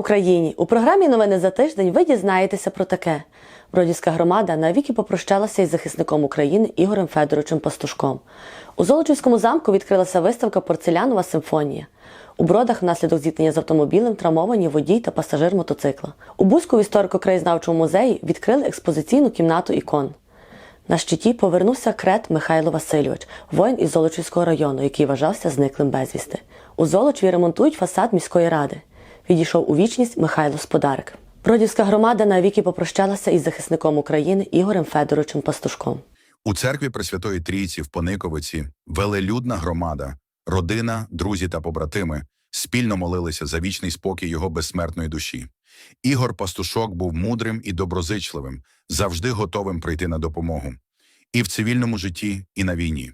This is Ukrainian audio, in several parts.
Україні! У програмі Новини за тиждень ви дізнаєтеся про таке. Бродівська громада навіки попрощалася із захисником України Ігорем Федоровичем Пастушком. У Золочівському замку відкрилася виставка Порцелянова симфонія. У бродах внаслідок зіткнення з автомобілем травмовані водій та пасажир мотоцикла. У Бузьку в історико-краєзнавчому музеї відкрили експозиційну кімнату ікон. На щиті повернувся крет Михайло Васильович, воїн із Золочівського району, який вважався зниклим безвісти. У Золочеві ремонтують фасад міської ради. Відійшов у вічність Михайло Сподарик. Бродівська громада навіки попрощалася із захисником України Ігорем Федоровичем Пастушком. У церкві Пресвятої Трійці в Пониковиці велелюдна громада, родина, друзі та побратими спільно молилися за вічний спокій його безсмертної душі. Ігор Пастушок був мудрим і доброзичливим, завжди готовим прийти на допомогу. І в цивільному житті, і на війні.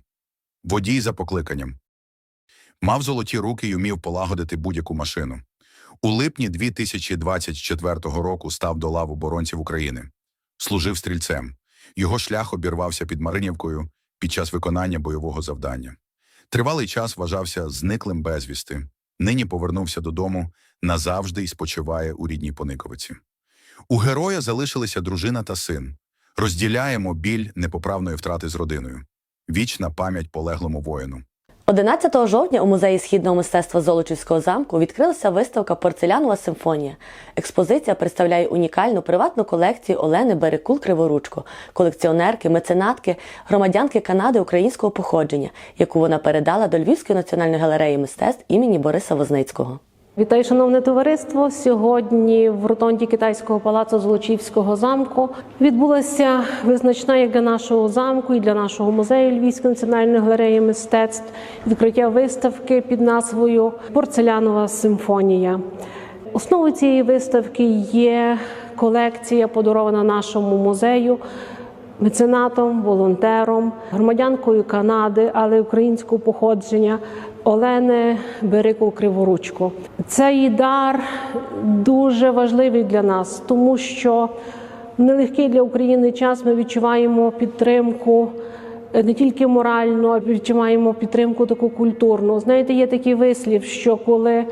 Водій за покликанням. Мав золоті руки й умів полагодити будь-яку машину. У липні 2024 року став до лав оборонців України. Служив стрільцем. Його шлях обірвався під Маринівкою під час виконання бойового завдання. Тривалий час вважався зниклим безвісти. Нині повернувся додому назавжди і спочиває у рідній Пониковиці. У героя залишилися дружина та син. Розділяємо біль непоправної втрати з родиною. Вічна пам'ять полеглому воїну. 11 жовтня у музеї східного мистецтва Золочівського замку відкрилася виставка Порцелянова симфонія. Експозиція представляє унікальну приватну колекцію Олени Берекул Криворучко, колекціонерки, меценатки, громадянки Канади українського походження, яку вона передала до Львівської національної галереї мистецтв імені Бориса Возницького. Вітаю, шановне товариство. Сьогодні в ротонді китайського палацу Золочівського замку відбулася визначна як для нашого замку і для нашого музею Львівської національної галереї мистецтв відкриття виставки під назвою Порцелянова симфонія. Основою цієї виставки є колекція, подарована нашому музею меценатом, волонтером, громадянкою Канади, але українського походження Олени Берико Криворучко. Цей дар дуже важливий для нас, тому що в нелегкий для України час ми відчуваємо підтримку. Не тільки моральну, а відчуваємо підтримку таку культурну. Знаєте, є такий вислів, що коли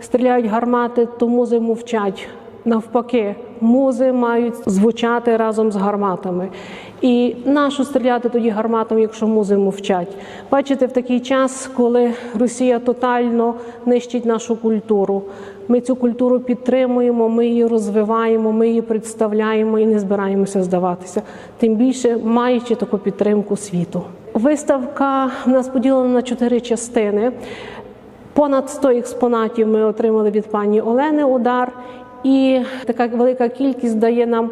стріляють гармати, то музи мовчать. Навпаки, музи мають звучати разом з гарматами. І нащо стріляти тоді гарматами, якщо музи мовчать? Бачите, в такий час, коли Росія тотально нищить нашу культуру, ми цю культуру підтримуємо, ми її розвиваємо, ми її представляємо і не збираємося здаватися. Тим більше маючи таку підтримку світу. Виставка в нас поділена на чотири частини. Понад 100 експонатів ми отримали від пані Олени Удар, і така велика кількість дає нам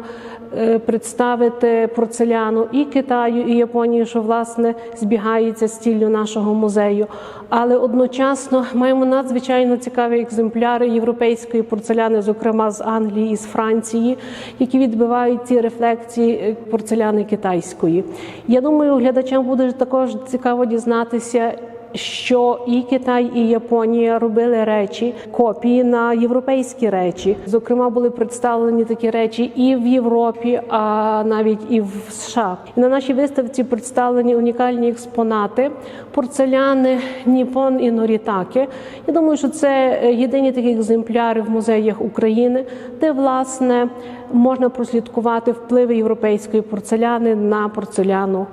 е, представити порцеляну і Китаю, і Японії, що власне збігається з нашого музею. Але одночасно маємо надзвичайно цікаві екземпляри європейської порцеляни, зокрема з Англії і з Франції, які відбивають ці рефлекції е, порцеляни китайської. Я думаю, глядачам буде також цікаво дізнатися що і Китай, і Японія робили речі, копії на європейські речі. Зокрема, були представлені такі речі і в Європі, а навіть і в США. На нашій виставці представлені унікальні експонати, порцеляни Ніпон і Норітаки. Я думаю, що це єдині такі екземпляри в музеях України, де власне можна прослідкувати впливи європейської порцеляни на порцеляну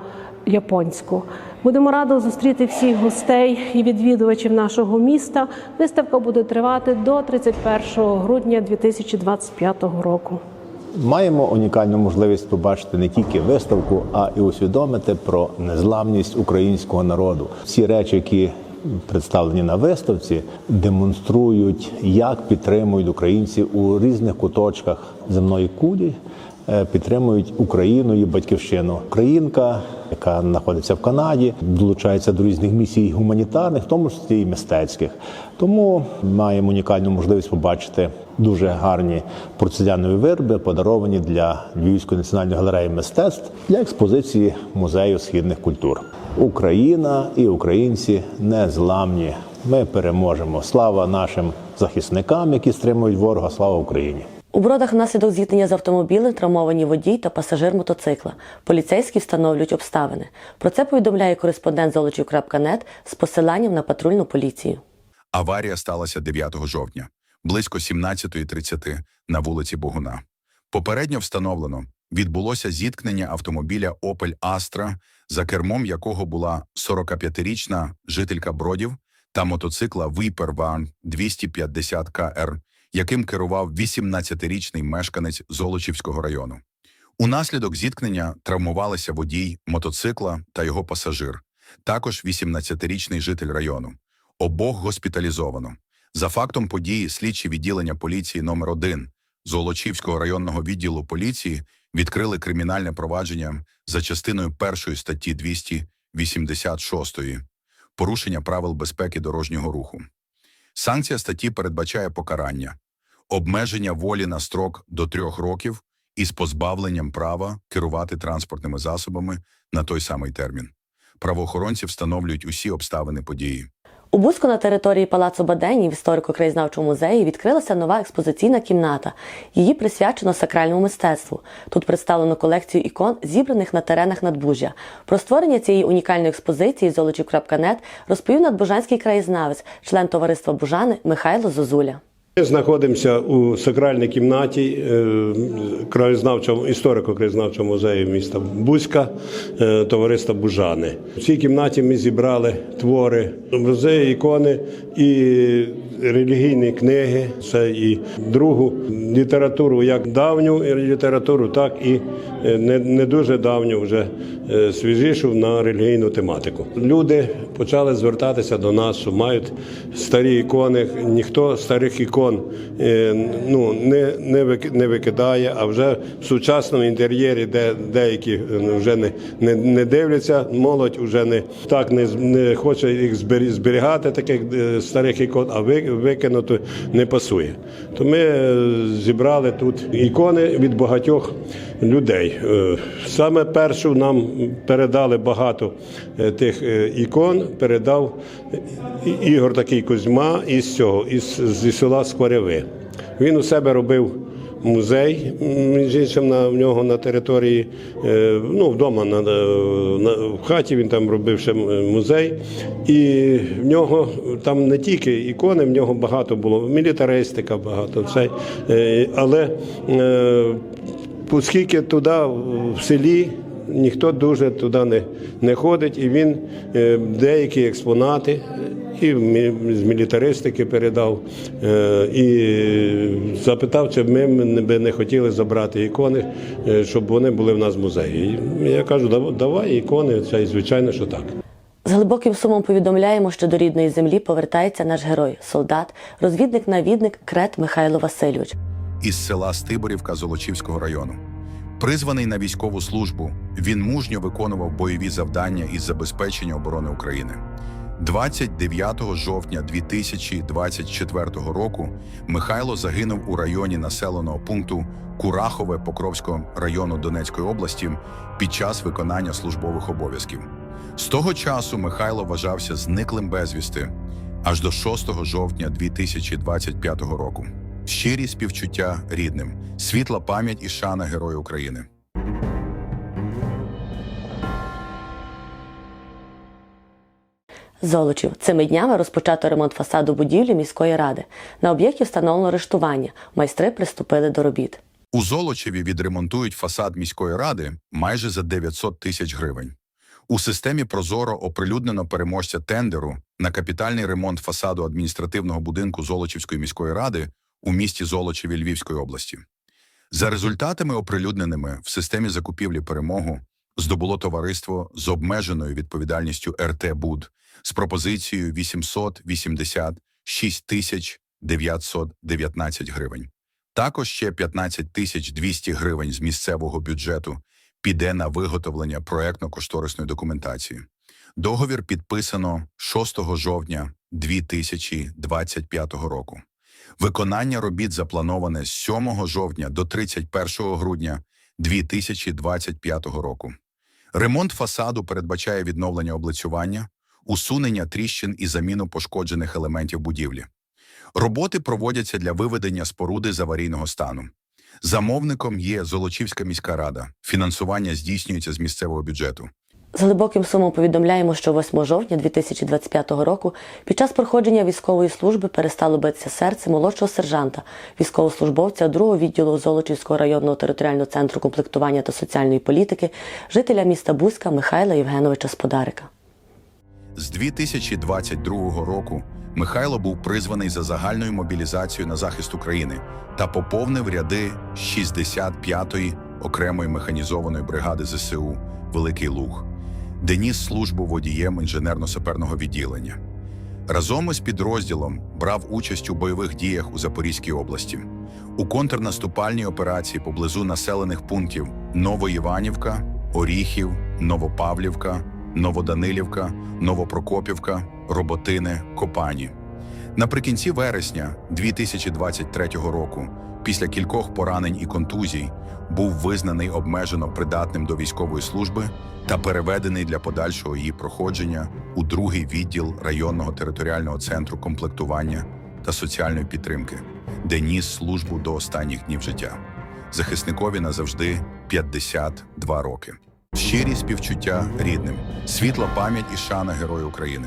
японську. Будемо радо зустріти всіх гостей і відвідувачів нашого міста. Виставка буде тривати до 31 грудня 2025 року. Маємо унікальну можливість побачити не тільки виставку, а і усвідомити про незламність українського народу. Всі речі, які представлені на виставці, демонструють, як підтримують українці у різних куточках земної кулі. Е, Підтримують Україну і батьківщину. Українка, яка знаходиться в Канаді, долучається до різних місій гуманітарних, в тому числі і мистецьких. Тому маємо унікальну можливість побачити дуже гарні порцелянові вироби, подаровані для Львівської національної галереї мистецтв для експозиції музею східних культур. Україна і українці незламні. Ми переможемо. Слава нашим захисникам, які стримують ворога. Слава Україні! У бродах внаслідок зіткнення з автомобілем травмовані водій та пасажир мотоцикла. Поліцейські встановлюють обставини. Про це повідомляє кореспондент Золочів.нет з посиланням на патрульну поліцію. Аварія сталася 9 жовтня. близько 17.30 на вулиці Богуна. Попередньо встановлено, відбулося зіткнення автомобіля Opel Astra, за кермом якого була 45-річна жителька Бродів, та мотоцикла Viper Van 250 КР, яким керував 18-річний мешканець Золочівського району. Унаслідок зіткнення травмувалися водій мотоцикла та його пасажир, також 18-річний житель району. Обох госпіталізовано. За фактом події слідчі відділення поліції номер 1 Золочівського районного відділу поліції відкрили кримінальне провадження за частиною першої статті 286 порушення правил безпеки дорожнього руху. Санкція статті передбачає покарання, обмеження волі на строк до трьох років із позбавленням права керувати транспортними засобами на той самий термін. Правоохоронці встановлюють усі обставини події. У Бузьку на території Палацу Бадені в історико-краєзнавчому музеї відкрилася нова експозиційна кімната. Її присвячено сакральному мистецтву. Тут представлено колекцію ікон, зібраних на теренах надбужжя. Про створення цієї унікальної експозиції золочів.нет розповів надбужанський краєзнавець, член товариства Бужани Михайло Зозуля. Ми знаходимося у сакральній кімнаті е, краєзнавчого історико-краєзнавчого музею міста Бузька, е, товариства Бужани. В цій кімнаті ми зібрали твори, музеї, ікони і релігійні книги. Це і другу літературу, як давню літературу, так і е, не, дуже давню, вже свіжішу на релігійну тематику. Люди почали звертатися до нас, мають старі ікони. Ніхто старих ікон е, ну, не, не, вики- не викидає, а вже в сучасному інтер'єрі, де деякі е, вже не, не, не дивляться, молодь вже не так не, не хоче їх збері- зберігати, таких е, старих ікон, а ви- викинути не пасує. То ми зібрали тут ікони від багатьох людей. Е, Саме першу нам передали багато е, тих е, ікон, передав Ігор такий Кузьма із цього, із, зі села Скворяви. Він у себе робив музей, між іншим, на, в нього на території, ну, вдома на, на, в хаті він там робив ще музей. І в нього там не тільки ікони, в нього багато було, мілітаристика багато, все. Але оскільки туди в селі ніхто дуже туди не, не ходить, і він е, деякі експонати і з мілітаристики передав, е, і запитав, чи ми би не хотіли забрати ікони, е, щоб вони були в нас в музеї. Я кажу, «Дав- давай ікони, це звичайно, що так. З глибоким сумом повідомляємо, що до рідної землі повертається наш герой, солдат, розвідник-навідник Крет Михайло Васильович. Із села Стиборівка Золочівського району. Призваний на військову службу, він мужньо виконував бойові завдання із забезпечення оборони України. 29 жовтня 2024 року Михайло загинув у районі населеного пункту Курахове Покровського району Донецької області під час виконання службових обов'язків. З того часу Михайло вважався зниклим безвісти аж до 6 жовтня 2025 року. Щирі співчуття рідним, світла пам'ять і шана Герою України. Золочів. Цими днями розпочато ремонт фасаду будівлі міської ради. На об'єкті встановлено рештування. Майстри приступили до робіт. У Золочеві відремонтують фасад міської ради майже за 900 тисяч гривень. У системі Прозоро оприлюднено переможця тендеру на капітальний ремонт фасаду адміністративного будинку Золочівської міської ради у місті Золочеві Львівської області. За результатами, оприлюдненими в системі закупівлі перемогу, здобуло товариство з обмеженою відповідальністю РТ Буд з пропозицією 886 тисяч 919 гривень. Також ще 15 тисяч 200 гривень з місцевого бюджету піде на виготовлення проектно-кошторисної документації. Договір підписано 6 жовтня 2025 року. Виконання робіт заплановане з 7 жовтня до 31 грудня 2025 року. Ремонт фасаду передбачає відновлення облицювання, усунення тріщин і заміну пошкоджених елементів будівлі. Роботи проводяться для виведення споруди з аварійного стану. Замовником є Золочівська міська рада. Фінансування здійснюється з місцевого бюджету. З глибоким сумом повідомляємо, що 8 жовтня 2025 року під час проходження військової служби перестало битися серце молодшого сержанта, військовослужбовця 2-го відділу Золочівського районного територіального центру комплектування та соціальної політики, жителя міста Бузька Михайла Євгеновича Сподарика. З 2022 року Михайло був призваний за загальною мобілізацією на захист України та поповнив ряди 65-ї окремої механізованої бригади ЗСУ Великий Луг, де ніс службу водієм інженерно-саперного відділення. Разом із підрозділом брав участь у бойових діях у Запорізькій області, у контрнаступальній операції поблизу населених пунктів Новоіванівка, Оріхів, Новопавлівка, Новоданилівка, Новопрокопівка, Роботине, Копані. Наприкінці вересня 2023 року, після кількох поранень і контузій, був визнаний обмежено придатним до військової служби та переведений для подальшого її проходження у другий відділ районного територіального центру комплектування та соціальної підтримки, де ніс службу до останніх днів життя. Захисникові назавжди 52 роки. Щирі співчуття рідним, світла пам'ять і шана Герою України.